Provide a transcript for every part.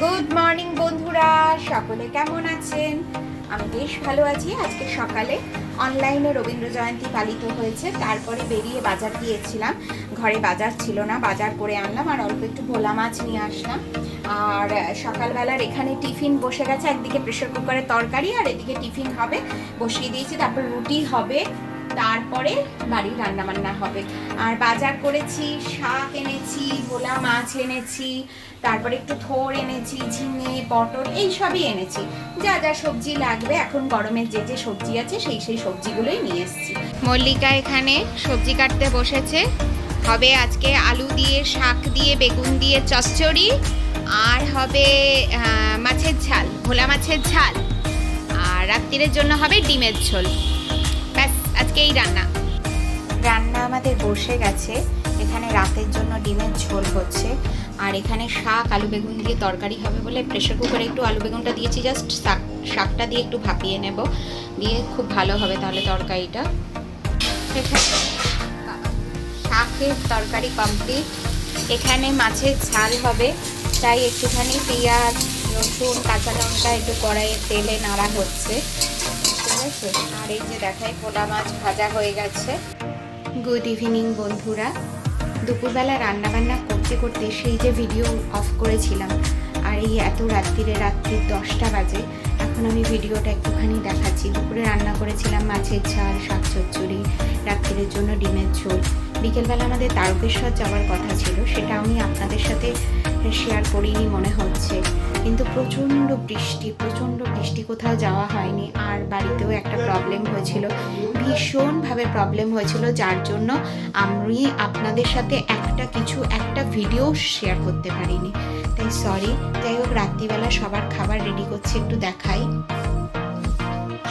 Good morning বন্ধুরা। সকলে কেমন আছেন? আমি বেশ ভালো আছি। আজকে সকালে অনলাইনে রবীন্দ্র জয়ন্তী পালিত হয়েছে। তারপরে বেরিয়ে বাজার গিয়েছিলাম। ঘরে বাজার ছিল না, বাজার করে আনলাম আর অল্প একটু ভোলা মাছ নিয়ে আসলাম। আর সকালবেলার এখানে টিফিন বসে গেছে। একদিকে প্রেশার কুকারে তরকারি আর এদিকে টিফিন হবে। বসিয়ে দিয়েছি, তারপর রুটি হবে। তারপরে বাড়ির রান্না বান্না হবে। আর বাজার করেছি, শাক এনেছি ভোলা মাছ এনেছি, তারপরে একটু থোর এনেছি, ঝিঙে, পটল, এই সবই এনেছি। যা যা সবজি লাগবে, এখন গরমের যে যে সবজি আছে, সেই সেই সবজিগুলোই নিয়ে এসেছি। মল্লিকা এখানে সবজি কাটতে বসেছে। হবে আজকে আলু দিয়ে, শাক দিয়ে, বেগুন দিয়ে চচ্চড়ি, আর হবে মাছের ঝাল, ভোলা মাছের ঝাল। আর রাত্রিরের জন্য হবে ডিমের ঝোল। আজকে এই রান্না। রান্না আমাদের বসে গেছে। এখানে রাতের জন্য ডিমের ঝোল হচ্ছে। আর এখানে শাক, আলু বেগুন দিয়ে তরকারি হবে বলে প্রেশার কুকারে একটু আলু বেগুনটা দিয়েছি জাস্ট শাক, শাকটা দিয়ে একটু ভাপিয়ে নেব। দিয়ে খুব ভালো হবে তাহলে তরকারিটা। শাকের তরকারি কমপ্লিট এখানে মাছের ঝাল হবে, তাই একটুখানি পেঁয়াজ, রসুন, কাঁচা লঙ্কা একটু কড়াইয়ে তেলে নাড়া হচ্ছে। আর এই যে দেখাই পোলা মাছ ভাজা হয়ে গেছে। গুড ইভিনিং বন্ধুরা। দুপুরবেলা রান্নাবান্না করতে করতে সেই যে ভিডিও অফ করেছিলাম, আর এই এত রাত্রিরে রাত্রি দশটা বাজে, এখন আমি ভিডিওটা একটুখানি দেখাচ্ছি। দুপুরে রান্না করেছিলাম মাছের ঝাল, শাক চচ্চড়ি রাত্রিরের জন্য ডিমের ঝোল। বিকেলবেলা আমাদের তারকেশ্বর যাওয়ার কথা ছিল, সেটা আমি আপনাদের সাথে শেয়ার করিনি, মনে হচ্ছে। কিন্তু প্রচণ্ড বৃষ্টি প্রচণ্ড বৃষ্টি, কোথাও যাওয়া হয়নি। আর বাড়িতেও একটা প্রবলেম হয়েছিল, ভীষণভাবে প্রবলেম হয়েছিল, যার জন্য আমি আপনাদের সাথে একটা কিছু, একটা ভিডিও শেয়ার করতে পারিনি। তাই সরি যাই হোক, রাত্রিবেলা সবার খাবার রেডি করছে, একটু দেখাই।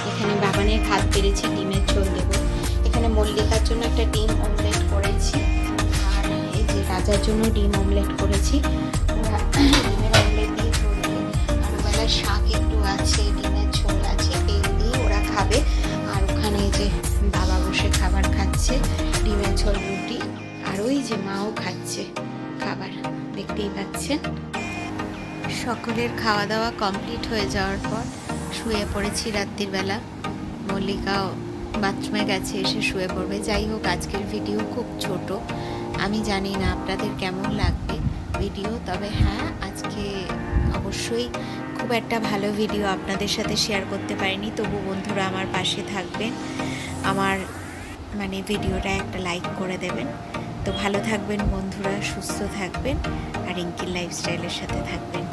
এখানে বাবানের ভাত পেরেছি, ডিমের ঝোল দেবো। এখানে মল্লিকার জন্য একটা ডিম অমলেট করেছি। আর এই যে রাজার জন্য ডিম অমলেট করেছি। ওরা ডিমের অমলেট দিয়ে দিয়ে আর ওবেলায় শাক একটু আছে, ডিমের ঝোল আছে এই দিয়ে ওরা খাবে। আর ওখানে যে বাবা বসে খাবার খাচ্ছে, ডিমের ঝোল, রুটি। আর ওই যে মাও খাচ্ছে খাবার, দেখতেই পাচ্ছেন। সকলের খাওয়া দাওয়া কমপ্লিট হয়ে যাওয়ার পর শুয়ে পড়েছি রাত্রির বেলা মল্লিকাও বাথরুমে গেছে, এসে শুয়ে পড়বে। যাই হোক, আজকের ভিডিও খুব ছোট। আমি জানি না আপনাদের কেমন লাগবে ভিডিও, তবে হ্যাঁ আজকে অবশ্যই খুব একটা ভালো ভিডিও আপনাদের সাথে শেয়ার করতে পারিনি। তবু বন্ধুরা আমার পাশে থাকবেন। আমার মানে ভিডিওটা একটা লাইক করে দেবেন। তো ভালো থাকবেন বন্ধুরা, সুস্থ থাকবেন। আর ইঙ্কির লাইফস্টাইলের সাথে থাকবেন।